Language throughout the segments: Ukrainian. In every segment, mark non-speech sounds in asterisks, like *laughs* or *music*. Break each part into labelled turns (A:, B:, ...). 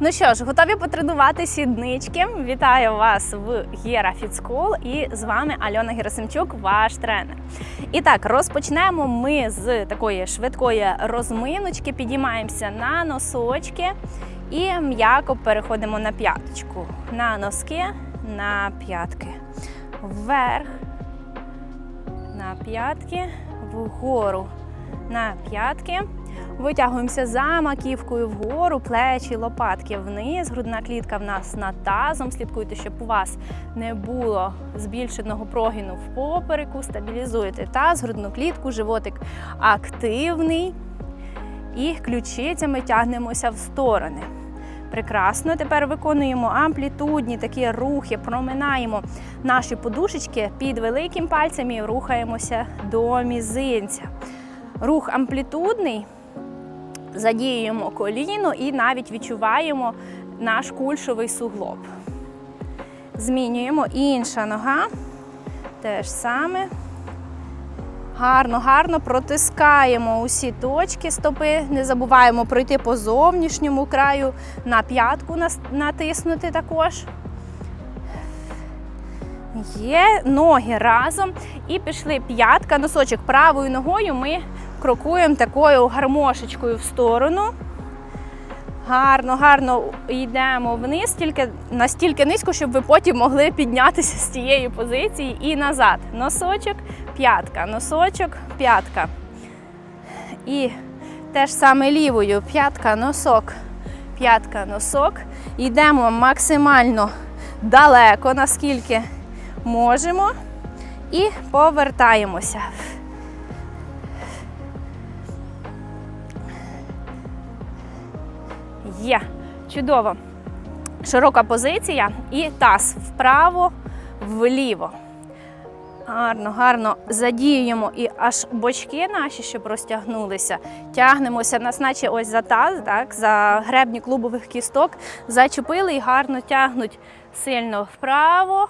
A: Ну що ж, готові потренувати сіднички. Вітаю вас в Гера School і з вами Альона Герасимчук, ваш тренер. І так, розпочнемо ми з такої швидкої розминочки, підіймаємося на носочки і м'яко переходимо на п'яточку. На носки, на п'ятки. Вверх, на п'ятки, вгору, на п'ятки. Витягуємося за маківкою вгору, плечі, лопатки вниз. Грудна клітка в нас над тазом. Слідкуйте, щоб у вас не було збільшеного прогину в попереку. Стабілізуєте таз, грудну клітку, животик активний. І ключицями тягнемося в сторони. Прекрасно. Тепер виконуємо амплітудні такі рухи, проминаємо наші подушечки під великим пальцем і рухаємося до мізинця. Рух амплітудний задіюємо коліно і навіть відчуваємо наш кульшовий суглоб. Змінюємо інша нога. Те ж саме. Гарно, гарно протискаємо усі точки стопи. Не забуваємо пройти по зовнішньому краю, на п'ятку натиснути також. Є ноги разом. І пішли п'ятка, носочок правою ногою ми крокуємо такою гармошечкою в сторону. Гарно, гарно йдемо вниз, тільки настільки низько, щоб ви потім могли піднятися з цієї позиції і назад. Носочок, п'ятка, носочок, п'ятка. І те ж саме лівою. П'ятка, носок, п'ятка, носок. Йдемо максимально далеко, наскільки можемо. І повертаємося. Є. Чудово. Широка позиція і таз вправо, вліво. Гарно, гарно задіюємо і аж бочки наші, щоб розтягнулися. Тягнемося нас, наче ось за таз, так, за гребні клубових кісток, зачепили і гарно тягнуть сильно вправо,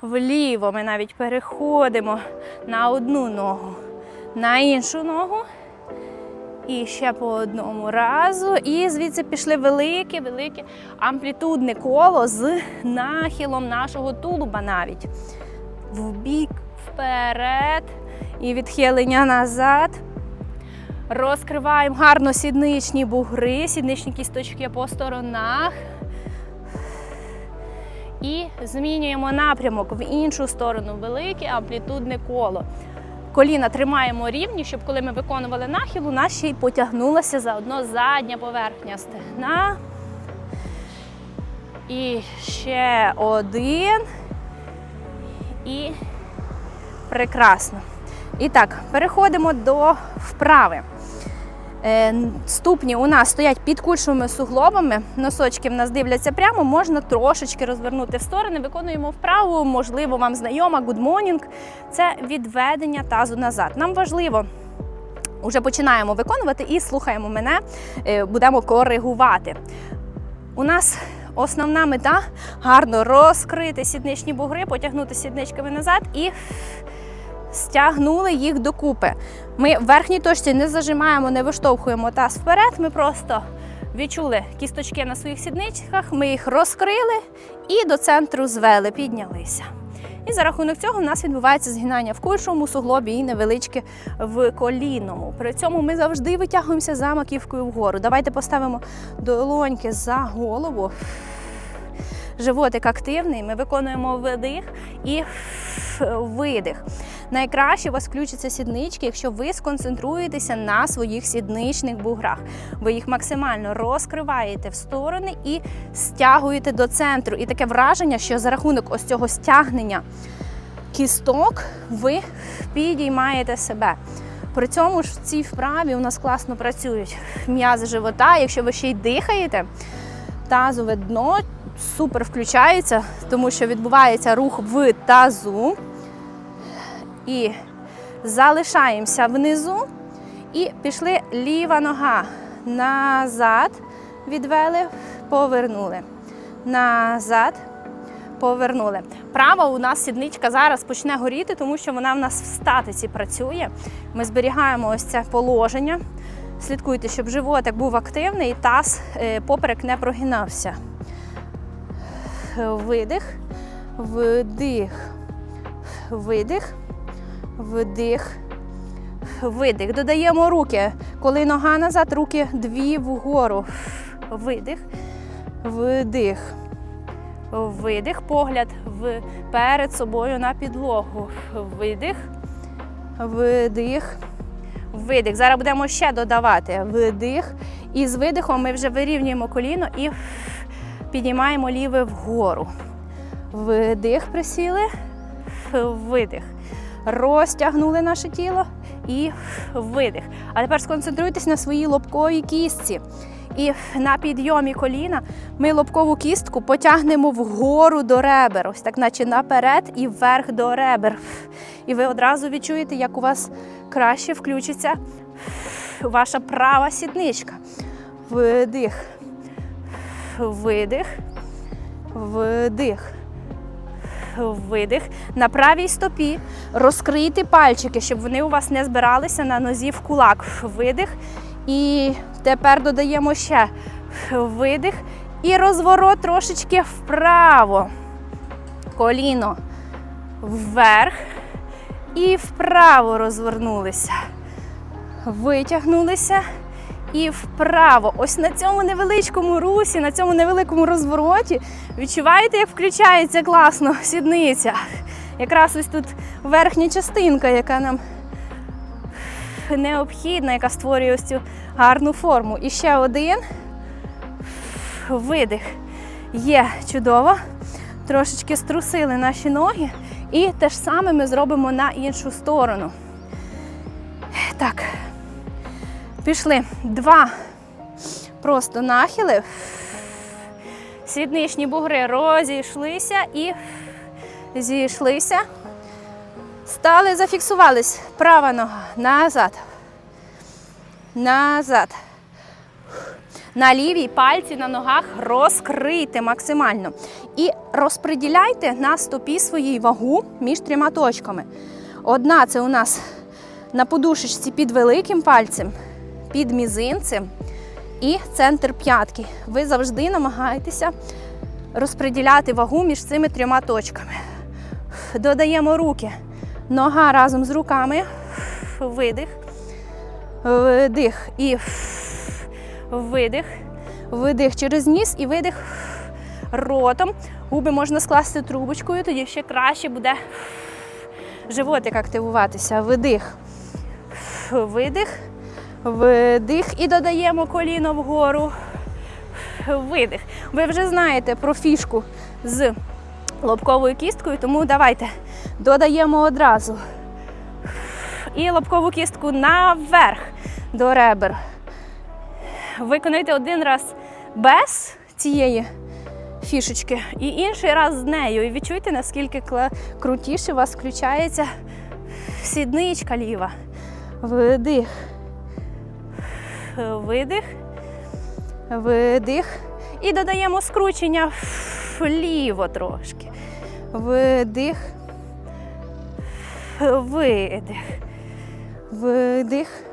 A: вліво. Ми навіть переходимо на одну ногу, на іншу ногу. І ще по одному разу. І звідси пішли велике, велике амплітудне коло з нахилом нашого тулуба навіть. Вбік, вперед. І відхилення назад. Розкриваємо гарно сідничні бугри, сідничні кісточки по сторонах. І змінюємо напрямок в іншу сторону. Велике амплітудне коло. Коліна тримаємо рівні, щоб коли ми виконували нахил, у нас ще й потягнулася заодно задня поверхня стегна. І ще один. І прекрасно. І так, переходимо до вправи. Е, Ступні у нас стоять під кульшовими суглобами, носочки в нас дивляться прямо, можна трошечки розвернути в сторони. Виконуємо вправу, можливо, вам знайома Good Morning. Це відведення тазу назад. Нам важливо. Уже починаємо виконувати і слухаємо мене, е, будемо коригувати. У нас основна мета гарно розкрити сідничні бугри, потягнути сідничками назад і стягнули їх докупи. Ми в верхній точці не зажимаємо, не виштовхуємо таз вперед. Ми просто відчули кісточки на своїх сідничках, ми їх розкрили і до центру звели, піднялися. І за рахунок цього у нас відбувається згинання в кульшовому суглобі і невеличке в колінному. При цьому ми завжди витягуємося за маківкою вгору. Давайте поставимо долоньки за голову. Животик активний, ми виконуємо вдих і видих. Найкраще у вас включаться сіднички, якщо ви сконцентруєтеся на своїх сідничних буграх. Ви їх максимально розкриваєте в сторони і стягуєте до центру. І таке враження, що за рахунок ось цього стягнення кісток ви підіймаєте себе. При цьому ж в цій вправі у нас класно працюють м'язи живота. Якщо ви ще й дихаєте, тазове дно супер включається, тому що відбувається рух в тазу. І залишаємося внизу. І пішли ліва нога. Назад відвели, повернули. Назад, повернули. Права у нас сідничка зараз почне горіти, тому що вона в нас в статиці працює. Ми зберігаємо ось це положення. Слідкуйте, щоб животик був активний і таз е, поперек не прогинався. Видих, вдих, видих, вдих, видих. Додаємо руки. Коли нога назад, руки дві вгору. Видих, вдих. Видих, погляд перед собою на підлогу. Видих, видих, видих. Зараз будемо ще додавати видих. І з видихом ми вже вирівнюємо коліно і піднімаємо ліве вгору. Вдих, присіли, видих. Розтягнули наше тіло і видих. А тепер сконцентруйтесь на своїй лобковій кістці. І на підйомі коліна ми лобкову кістку потягнемо вгору до ребер, ось так, наче наперед і вверх до ребер. І ви одразу відчуєте, як у вас краще включиться ваша права сідничка. Вдих, видих, вдих. Видих. На правій стопі розкрийте пальчики, щоб вони у вас не збиралися на нозі в кулак. Видих. І тепер додаємо ще видих. І розворот трошечки вправо. Коліно вверх. І вправо розвернулися. Витягнулися і вправо. Ось на цьому невеличкому русі, на цьому невеликому розвороті відчуваєте, як включається класно сідниця. Якраз ось тут верхня частинка, яка нам необхідна, яка створює ось цю гарну форму. І ще один видих. Є чудово. Трошечки струсили наші ноги. І те ж саме ми зробимо на іншу сторону. Так. Пішли. Два. Просто нахили. Сідничні бугри розійшлися і зійшлися. Стали, зафіксувались. Права нога. Назад. Назад. На лівій пальці на ногах розкрийте максимально. І розподіляйте на стопі своїй вагу між трьома точками. Одна це у нас на подушечці під великим пальцем, під мізинцем і центр п'ятки. Ви завжди намагаєтеся розподіляти вагу між цими трьома точками. Додаємо руки. Нога разом з руками. Видих. Вдих. І видих. Видих через ніс і видих ротом. Губи можна скласти трубочкою, тоді ще краще буде животик активуватися. Видих. Видих. Видих. І додаємо коліно вгору. Видих. Ви вже знаєте про фішку з лобковою кісткою, тому давайте додаємо одразу. І лобкову кістку наверх до ребер. Виконайте один раз без цієї фішечки і інший раз з нею. І відчуйте, наскільки крутіше у вас включається сідничка ліва. Видих. Видих. Видих. І додаємо скручення вліво трошки. Видих. Видих. Видих.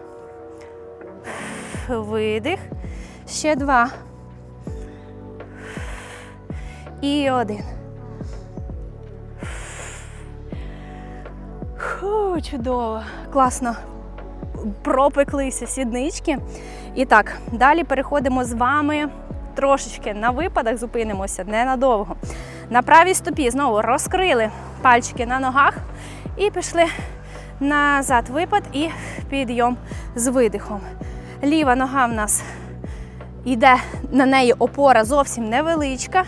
A: Видих. Ще два. І один. Фу, чудово. Класно. Пропеклися сіднички. І так, далі переходимо з вами трошечки на випадок, зупинимося ненадовго. На правій стопі знову розкрили пальчики на ногах і пішли назад випад і підйом з видихом. Ліва нога в нас йде на неї опора зовсім невеличка.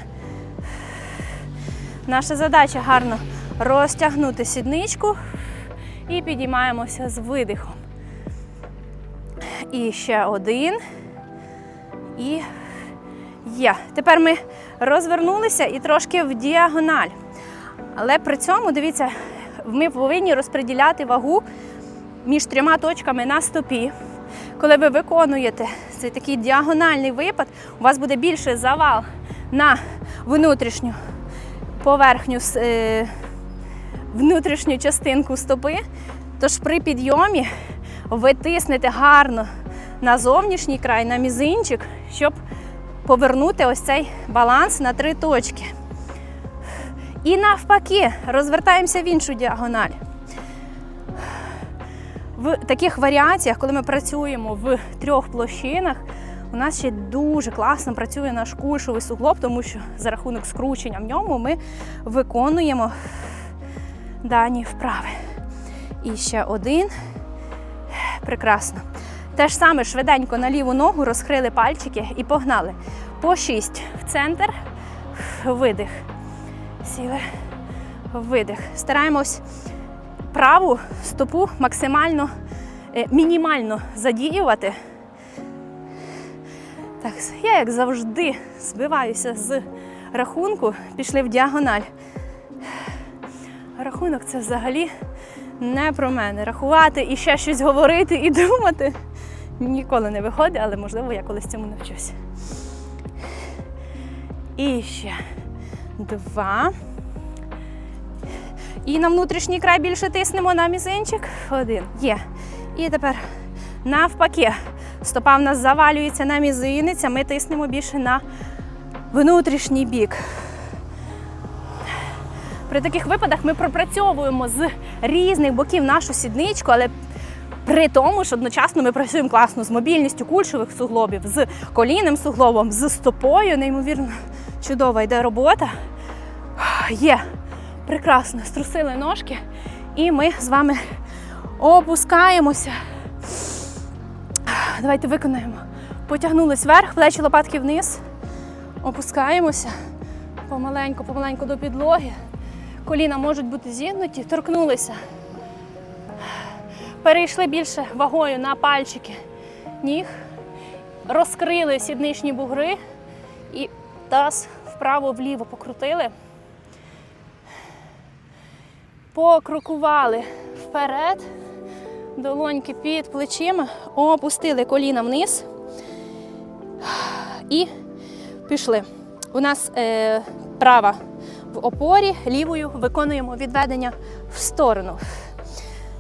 A: Наша задача гарно розтягнути сідничку і підіймаємося з видихом. І ще один. І є. Тепер ми розвернулися і трошки в діагональ. Але при цьому, дивіться, ми повинні розподіляти вагу між трьома точками на стопі. Коли ви виконуєте цей такий діагональний випад, у вас буде більше завал на внутрішню поверхню, е, внутрішню частинку стопи. Тож при підйомі ви тиснете гарно на зовнішній край, на мізинчик, щоб повернути ось цей баланс на три точки. І навпаки, розвертаємося в іншу діагональ. В таких варіаціях, коли ми працюємо в трьох площинах, у нас ще дуже класно працює наш кульшовий суглоб, тому що за рахунок скручення в ньому ми виконуємо дані вправи. І ще один. Прекрасно. Те ж саме швиденько на ліву ногу розкрили пальчики і погнали. По шість в центр, видих. Сіли, видих. Стараємось праву стопу максимально, е, мінімально задіювати. Так, я, як завжди, збиваюся з рахунку, пішли в діагональ. Рахунок це взагалі не про мене. Рахувати і ще щось говорити і думати ніколи не виходить, але можливо я колись цьому навчуся. І ще два. І на внутрішній край більше тиснемо на мізинчик. Один. Є. І тепер навпаки. Стопа в нас завалюється на мізинець, а ми тиснемо більше на внутрішній бік. При таких випадах ми пропрацьовуємо з різних боків нашу сідничку, але при тому ж одночасно ми працюємо класно з мобільністю кульшових суглобів, з колінним суглобом, з стопою. Неймовірно чудова йде робота. Є. Прекрасно. Струсили ножки. І ми з вами опускаємося. Давайте виконаємо. Потягнулись вверх, плечі лопатки вниз. Опускаємося помаленьку, помаленьку до підлоги. Коліна можуть бути зігнуті, торкнулися. Перейшли більше вагою на пальчики ніг, розкрили сідничні бугри і таз вправо-вліво покрутили. Покрокували вперед, долоньки під плечима, опустили коліна вниз і пішли. У нас е, права в опорі, лівою виконуємо відведення в сторону.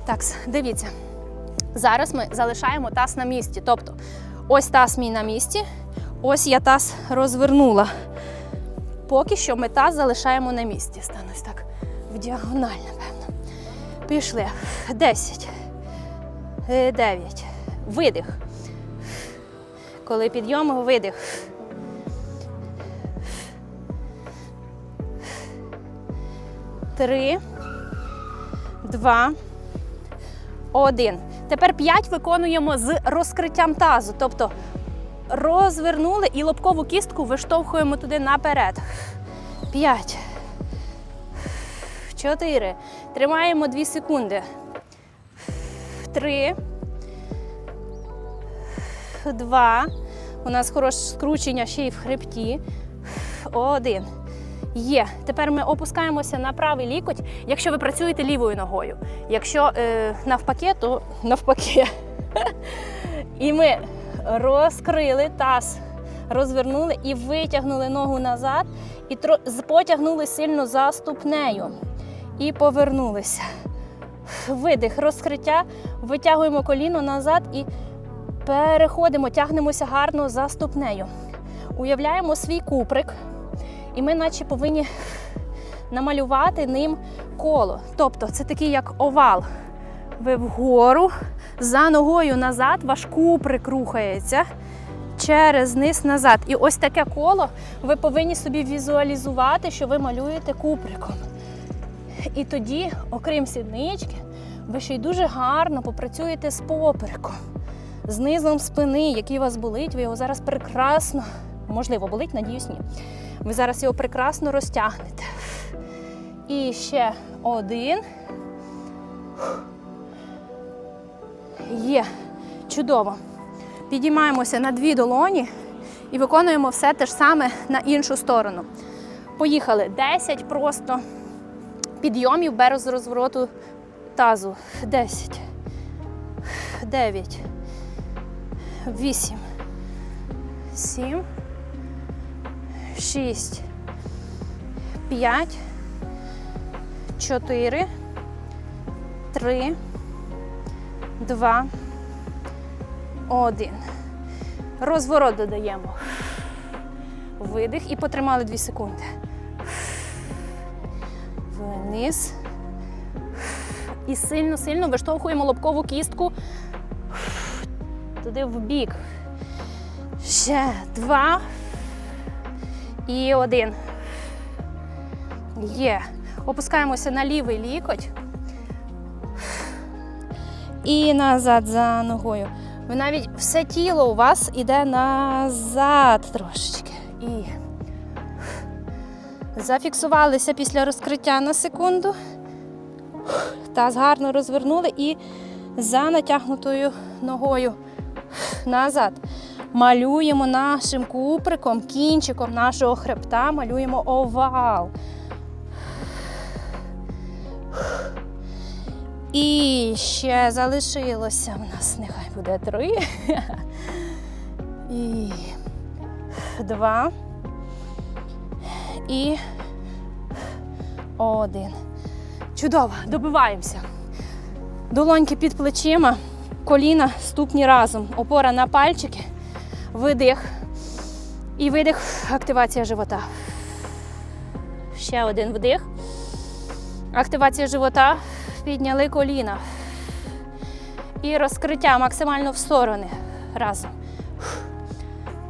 A: Так, дивіться. Зараз ми залишаємо таз на місці. Тобто, ось таз мій на місці, ось я таз розвернула. Поки що ми таз залишаємо на місці. Станусь так в діагональ, напевно. Пішли. 10. 9. Видих. Коли підйом, видих. Три, два, один. Тепер п'ять виконуємо з розкриттям тазу. Тобто розвернули і лобкову кістку виштовхуємо туди наперед. П'ять. Чотири. Тримаємо дві секунди. Три. Два. У нас хороше скручення ще й в хребті. Один. Є. Тепер ми опускаємося на правий лікоть, якщо ви працюєте лівою ногою. Якщо е, навпаки, то *laughs* навпаки. І ми розкрили таз, розвернули і витягнули ногу назад, і потягнули сильно за ступнею. І повернулися. Видих, розкриття, витягуємо коліно назад і переходимо, тягнемося гарно за ступнею. Уявляємо свій куприк. І ми наче повинні намалювати ним коло. Тобто це такий як овал. Ви вгору, за ногою назад, ваш куприк рухається через низ назад. І ось таке коло ви повинні собі візуалізувати, що ви малюєте куприком. І тоді, окрім сіднички, ви ще й дуже гарно попрацюєте з попереком, з низом спини, який у вас болить, ви його зараз прекрасно, можливо, болить, надіюсь, ні. Ви зараз його прекрасно розтягнете. І ще один. Є. Чудово. Підіймаємося на дві долоні і виконуємо все те ж саме на іншу сторону. Поїхали. 10 просто підйомів без розвороту тазу. 10. 9. 8. 7. 6, 5, 4, 3, 2, Один. Розворот додаємо. Видих і потримали 2 секунди. Вниз. І сильно-сильно виштовхуємо лобкову кістку туди в бік. Ще два. І один. Є. Опускаємося на лівий лікоть. І назад за ногою. Ви навіть все тіло у вас іде назад трошечки. І зафіксувалися після розкриття на секунду. Таз гарно розвернули і за натягнутою ногою назад. Малюємо нашим куприком, кінчиком нашого хребта, малюємо овал. І ще залишилося в нас, нехай буде три. І два. І один. Чудово, добиваємося. Долоньки під плечима, коліна, ступні разом. Опора на пальчики, видих. І видих, активація живота. Ще один вдих. Активація живота. Підняли коліна. І розкриття максимально в сторони. Разом.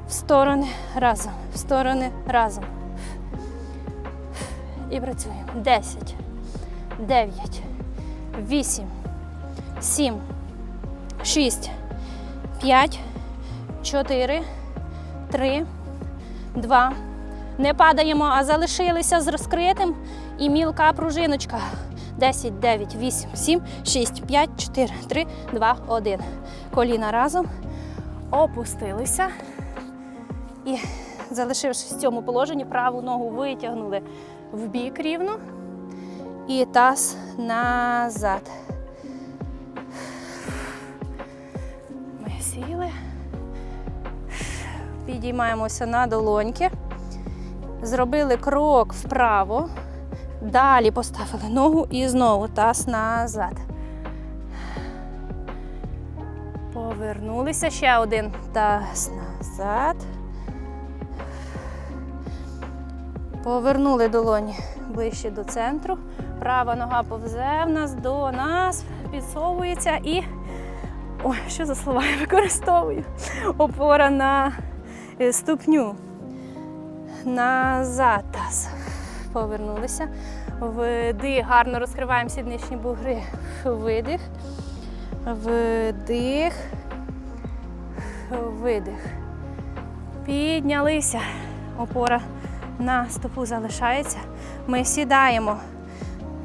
A: В сторони разом. В сторони разом. І працюємо. 10, 9, 8, 7, 6, 5, 4, 3, 2. Не падаємо, а залишилися з розкритим і мілка пружиночка. 10, 9, 8, 7, 6, 5, 4, 3, 2, 1. Коліна разом. Опустилися. І залишившись в цьому положенні, праву ногу витягнули в бік рівно. І таз назад. Підіймаємося на долоньки. Зробили крок вправо. Далі поставили ногу і знову таз назад. Повернулися ще один таз назад. Повернули долоні ближче до центру. Права нога повзе в нас до нас, підсовується і. Ой, що за слова я використовую? Опора на ступню. Назад таз. Повернулися. Вдих. Гарно розкриваємо сідничні бугри. Видих. Вдих. Видих. Піднялися. Опора на стопу залишається. Ми сідаємо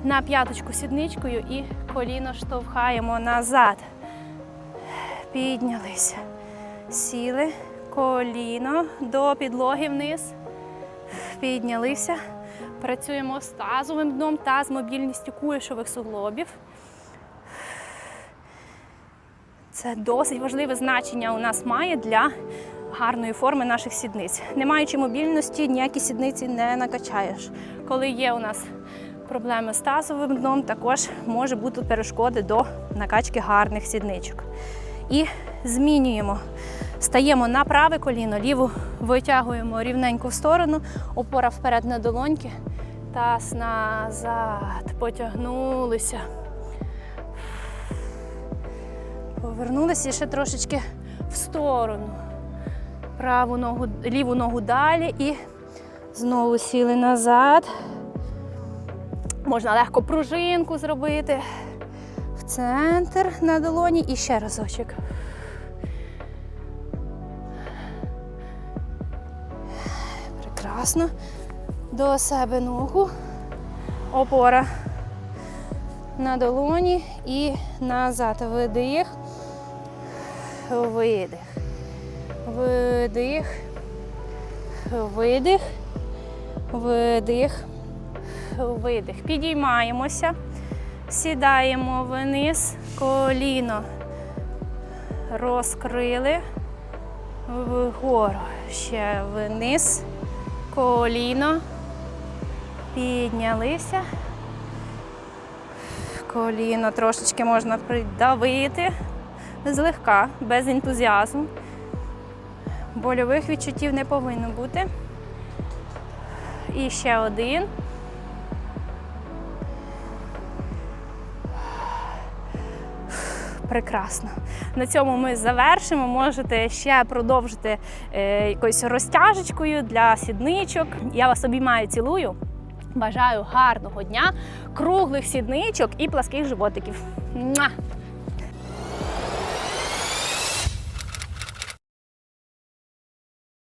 A: на п'яточку сідничкою і коліно штовхаємо назад. Піднялися. Сіли. Коліно до підлоги вниз. Піднялися. Працюємо з тазовим дном, таз мобільністю кульшових суглобів. Це досить важливе значення у нас має для гарної форми наших сідниць. Не маючи мобільності, ніякі сідниці не накачаєш. Коли є у нас проблеми з тазовим дном, також може бути перешкоди до накачки гарних сідничок. І змінюємо. Стаємо на праве коліно, ліву витягуємо рівненько в сторону, опора вперед на долоньки, таз назад, потягнулися. Повернулися ще трошечки в сторону. Праву ногу, ліву ногу далі і знову сіли назад. Можна легко пружинку зробити в центр на долоні і ще разочок. Прекрасно. До себе ногу. Опора на долоні і назад. Видих. Видих. Видих. Видих. Видих. Видих. Підіймаємося. Сідаємо вниз, коліно. Розкрили. Вгору. Ще вниз. Коліно. Піднялися. Коліно трошечки можна придавити злегка, без ентузіазму. Больових відчуттів не повинно бути. І ще один. Прекрасно. На цьому ми завершимо. Можете ще продовжити е, якоюсь розтяжечкою для сідничок. Я вас обіймаю, цілую. Бажаю гарного дня, круглих сідничок і пласких животиків.